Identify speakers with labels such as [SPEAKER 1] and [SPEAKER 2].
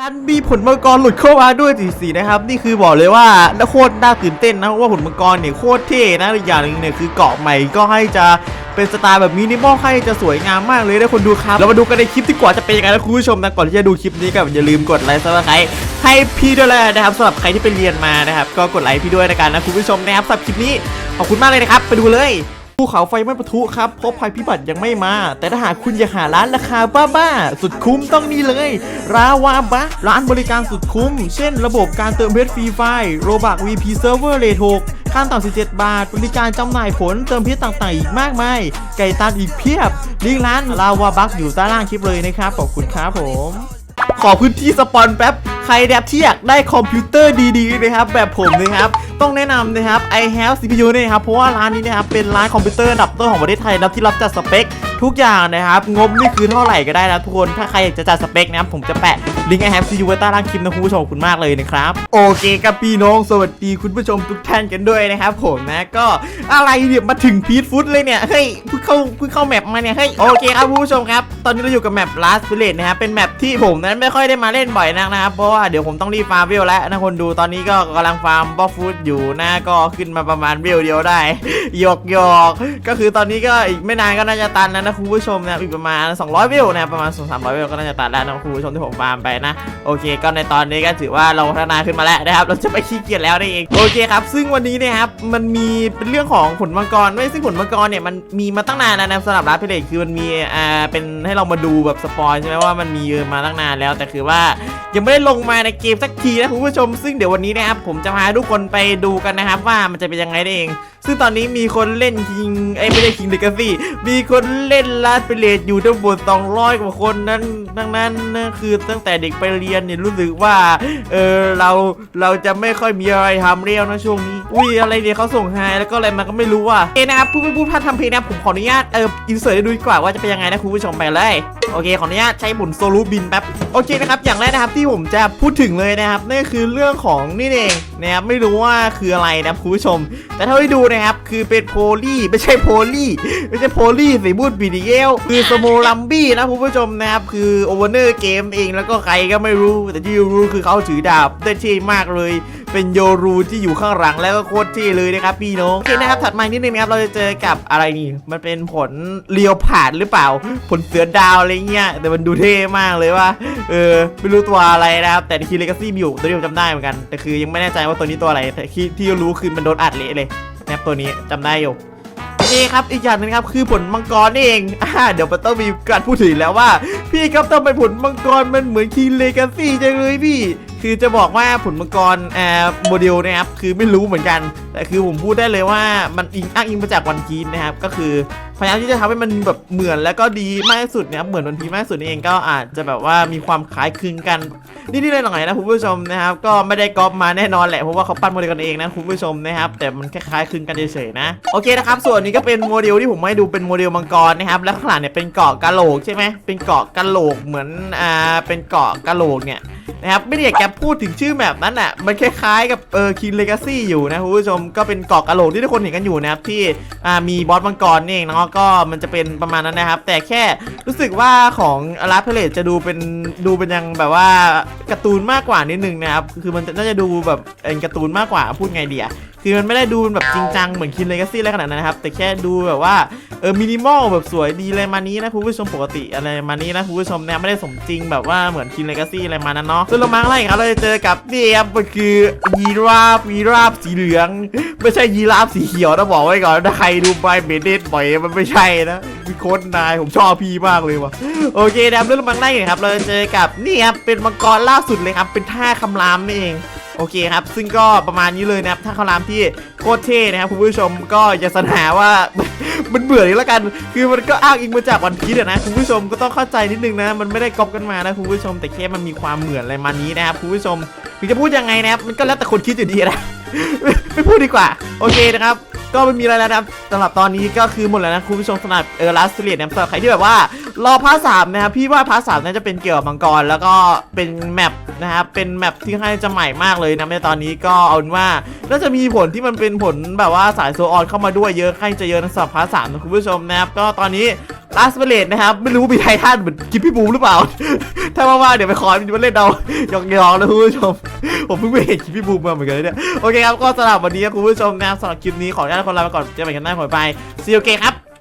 [SPEAKER 1] ดันมีผลมังกรหลุดเข้ามาด้วยสีสีนะครับ นี่คือบอกเลยว่าน่าโคตรน่าตื่นเต้นนะเพราะว่าผลมังกรเนี่ยโคตรเท่นะอีกอย่างหนึ่งเนี่ยคือเกาะใหม่ก็ให้จะเป็นสไตล์แบบมินิมอลให้จะสวยงามมากเลยนะคนดูครับเรามาดูกันในคลิปที่กว่าจะเป็นยังไงนะคุณผู้ชมนะก่อนที่จะดูคลิปนี้ก็อย่าลืมกดไลค์ซับสไครต์ให้พี่ด้วยเลยนะครับสำหรับใครที่ไปเรียนมานะครับก็กดไลค์พี่ด้วยนะกันนะคุณผู้ชมนะครับสำหรับคลิปนี้ขอบคุณมากเลยนะครับไปดูเลย ภูเขาไฟไม่ปะทุครับ เพราะภัยพิบัติยังไม่มา แต่ถ้าหากคุณอยากหาร้านราคาบ้าๆ สุดคุ้มต้องนี่เลย ราวาบะ ร้านบริการสุดคุ้ม เช่น ระบบการเติมเพชรฟรีไฟโรบัก VP Server เลท6ขั้นต่ำ17 บาท บริการจำหน่ายผลเติมเพชรต่างๆ อีกมากมาย ไก่ตันอีกเพียบ ลิงก์ร้านราวาบักอยู่ใต้ล่างคลิปเลยนะครับ ขอบคุณครับผม ขอพื้นที่สปอนแป๊บ ใครแบบที่อยากได้คอมพิวเตอร์ดีๆนะครับแบบผมนะครับต้องแนะนำนะครับ i have CPU นี่ครับเพราะว่าร้านนี้นะครับเป็นร้านคอมพิวเตอร์อันดับต้นของประเทศไทยนะที่รับจัดสเปคทุกอย่างนะครับ งบนี่คือเท่าไหร่ก็ได้นะทุกคน ถ้าใครอยากจะจัดสเปคนะครับ ผมจะแปะลิงก์ i have CPU ไว้ใต้ล่างคลิปนะคุณผู้ชมขอบคุณมากเลยนะครับ โอเคครับพี่น้อง สวัสดีคุณผู้ชมทุกท่านกันด้วยนะครับผมนะก็อะไรเนี่ยมาถึงพีทฟุตเลยเนี่ย เฮ้ยเพิ่งเข้าเพิ่งเข้าแมปมาเนี่ย เฮ้ย โอเคครับคุณผู้ชมครับ ตอนนี้เราอยู่กับแมป Last Village นะครับเป็นแมปที่ผมนั้นไม่ค่อยได้มาเล่นบ่อยนักนะครับเพราะว่าเดี๋ยวผมต้องรีบฟาร์มเวลแล้วนะคนดูตอนนี้ก็กำลังฟาร์มบอฟฟูดอยูู่่นะก็ขึ้นมาประมาณเวลเดียวได้หยอกหยอกก็คือตอนนี้ก็อีกไม่นานก็น่าจะตันแล้วนะคุณผู้ชมนะอีกประมาณ 200เวลนะประมาณ2 3 0 0เวลก็น่าจะตันแล้วนะคุณผู้ชมที่ผมฟาร์มไปนะโอเค ก็ในตอนนี้ก็ถือว่าเราพัฒนาขึ้นมาแล้วนะครับเราจะไปขี้เกียจแล้วนั่นเองโอเคครับ ซึ่งวันนี้นะครับมันมีเป็นเรื่องของผลมังกรไม่ซึ่งผลมังกรเนี่ยมันมีมาตั้งนานแล้วนะสำหรับร้านเพลทคือมันมีอ่าเป็นให้เรามาดูแบบสปอยใช่ไหมว่ามันมีมาตั้งนานแล้วแต่คือว่ายังไม่ได้ลงมาในเกมสักทีนะคุณผู้ชม ซึ่งเดี๋ยววันนี้นะครับผมจะพาทุกคนไปดูกันนะครับว่ามันจะเป็นยังไงได้เอง ซึ่งตอนนี้มีคนเล่นคิงไอ้ไม่ได้คิงเดกาซี่มีคนเล่นลาสเปเลตอยู่ทั้งหมด200 กว่าคนนั้นดังนั้นนะคือตั้งแต่เด็กไปเรียนเนี่ยรู้สึกว่าเออเราเราจะไม่ค่อยมีอะไรทำเรียวนะช่วงนี้อุ้ยอะไรเนี่ยเขาส่งไฮแล้วก็อะไรมาก็ไม่รู้อะโอเคนะครับผู้ผู้พัดทำเพลงนะผมขออนุญาตเอออินเสิร์ตให้ดูดีกว่าว่าจะเป็นยังไงนะคุณผู้ชมไปเลยโอเคขออนุญาตใช้บุนโซลูบินแป๊บโอเคนะครับอย่างแรกนะครับที่ผมจะพูดถึงเลยนะครับนั่นคือเรื่องของนี่เอง นะครับไม่รู้ว่าคืออะไรนะคุณผู้ชม แต่เท่าที่ดูนะครับคือเป็นโพลีไม่ใช่โพลีไม่ใช่โพลีสีบูดบีดีเอลคือสโมลัมบี้นะคุณผู้ชมนะครับคือโอเวอร์เนอร์เกมเองแล้วก็ใครก็ไม่รู้แต่ที่รู้คือเขาถือดาบได้เท่มากเลย เป็นโยรูที่อยู่ข้างหลังแล้วก็โคตรเท่เลยนะครับพี่น้องโอเคนะครับถัดมานิดนึงนะครับเราจะเจอกับอะไรนี่ มันเป็นผลเลียวผาดหรือเปล่า ผลเสือดาวอะไรเงี้ยแต่มันดูเท่มากเลยว่าเออไม่รู้ตัวอะไรนะครับแต่คีเลกาซี่มีอยู่ตัวนี้ผมจำได้เหมือนกันแต่คือยังไม่แน่ใจว่าตัวนี้ตัวอะไรแต่ที่ที่รู้คือมันโดนอัดเละเลยนะครับตัวนี้จำได้อยู่โอเครับอีกอย่างหนึงครับคือผลมังกรนี่เองอ่าเดี๋ยวมันต้องมีการพูดถึงแล้วว่า พี่ครับทำไมผลมังกรมันเหมือนคีเลกาซี่จังเลยพี่ คือจะบอกว่าผลมังกรอ่าโมเดลนะครับคือไม่รู้เหมือนกัน แต่คือผมพูดได้เลยว่ามันอิงอ้างอิงมาจากวันพีนนะครับก็คือพยายามที่จะทำให้มันแบบเหมือนแล้วก็ดีมากที่สุดนะครับเหมือนวันพีมากที่สุดนี่เองก็อาจจะแบบว่ามีความคล้ายคลึงกันนิดๆหน่อยนะคุณผู้ชมนะครับก็ไม่ได้ก๊อปมาแน่นอนแหละเพราะว่าเขาปั้นโมเดลกันเองนะคุณผู้ชมนะครับแต่มันคล้ายๆคลึงกันเฉยๆนะโอเคนะครับส่วนนี้ก็เป็นโมเดลที่ผมให้ดูเป็นโมเดลมังกรนะครับแล้วข้างหลังเนี่ยเป็นเกาะกะโหลกใช่ไหมเป็นเกาะกะโหลกเหมือนอ่าเป็นเกาะกะโหลกเนี่ยนะครับไม่ได้อยากจะพูดถึงชื่อแบบนั้นอะมันคล้ายๆกับเออคิงเลกาซี่อยู่นะคุณผู้ชมก็เป็นเกาะกะโหลกที่ทุกคนเห็นกันอยู่นะครับที่อ่ามีบอสมังกรนี่เองเนาะก็มันจะเป็นประมาณนั้นนะครับ แต่แค่รู้สึกว่าของอาราเพเลตจะดูเป็นดูเป็นยังแบบว่าการ์ตูนมากกว่านิดนึงนะครับ คือมันน่าจะดูแบบเป็นการ์ตูนมากกว่าพูดไงดีอะ คือมันไม่ได้ดูแบบจริงจังเหมือนคินเลกาซี่อะไรขนาดนั้นนะครับ แต่แค่ดูแบบว่าเออมินิมอลแบบสวยดีอะไรมานี้นะคุณผู้ชมปกติอะไรมานี้นะคุณผู้ชมเนี่ยไม่ได้สมจริงแบบว่าเหมือนคินเลกาซี่อะไรมานั้นเนาะส่วนเรามาอะไรครับเราจะเจอกับนี่ครับมันคือยีราฟยีราฟสีเหลือง ไม่ใช่ยีราฟสีเขียวนะบอกไว้ก่อนถ้าใครดูไปเบเดตบ่อยมันไม่ใช่นะพี่โค้ดนายผมชอบพี่มากเลยว่ะโอเคนะครับเรื่องมังไล่ครับเราจะเจอกับนี่ครับเป็นมังกรล่าสุดเลยครับเป็นท่าคำรามนี่เอง โอเคครับ ซึ่งก็ประมาณนี้เลยนะครับถ้าเขารามที่โคตรเท่นะครับคุณผู้ชมก็อย่าสนหาว่า มันเบื่อเลยละกัน คือมันก็อ้างอิงมาจากวันพีชนะคุณผู้ชมก็ต้องเข้าใจนิดนึงนะ มันไม่ได้ก๊อปกันมานะคุณผู้ชม แต่แค่มันมีความเหมือนอะไรมานี้นะครับคุณผู้ชมถึงจะพูดยังไงนะครับมันก็แล้วแต่คนคิดอยู่ดีนะไม่พูดดีกว่า โอเคนะครับ ก็ไม่มีอะไรแล้วนะครับสำหรับตอนนี้ก็คือหมดแล้วนะคุณผู้ชมสำหรับเออลัสเลียนะครับสำหรับใครที่แบบว่ารอพาร์ทสามนะครับพี่ว่าพาร์ทสามน่าจะเป็นเกี่ยวกับมังกรแล้วก็เป็นแมปนะครับเป็นแมปที่ค่อนข้างจะใหม่มากเลยนะในตอนนี้ก็เอาเป็นว่าน่าจะมีผลที่มันเป็นผลแบบว่าสายโซออนเข้ามาด้วยเยอะค่อนข้างจะเยอะนะสำหรับพาร์ทสามนะคุณผู้ชมนะครับก็ตอนนี้ ลาสเปเลตนะครับ ไม่รู้มีไททันเหมือนกิปพี่บูมหรือเปล่า ถ้าว่างๆเดี๋ยวไปขอมันมาเล่นเอาหยอกๆนะคุณผู้ชม ผมเพิ่งไปเห็นคลิปพี่บูมมาเหมือนกันเนี่ย โอเคครับ ก็สำหรับวันนี้คุณผู้ชมนะสำหรับคลิปนี้ขออนุญาตคนลาไปก่อนเจอกันใหม่กันหน้าผมไปซีโอเคครับ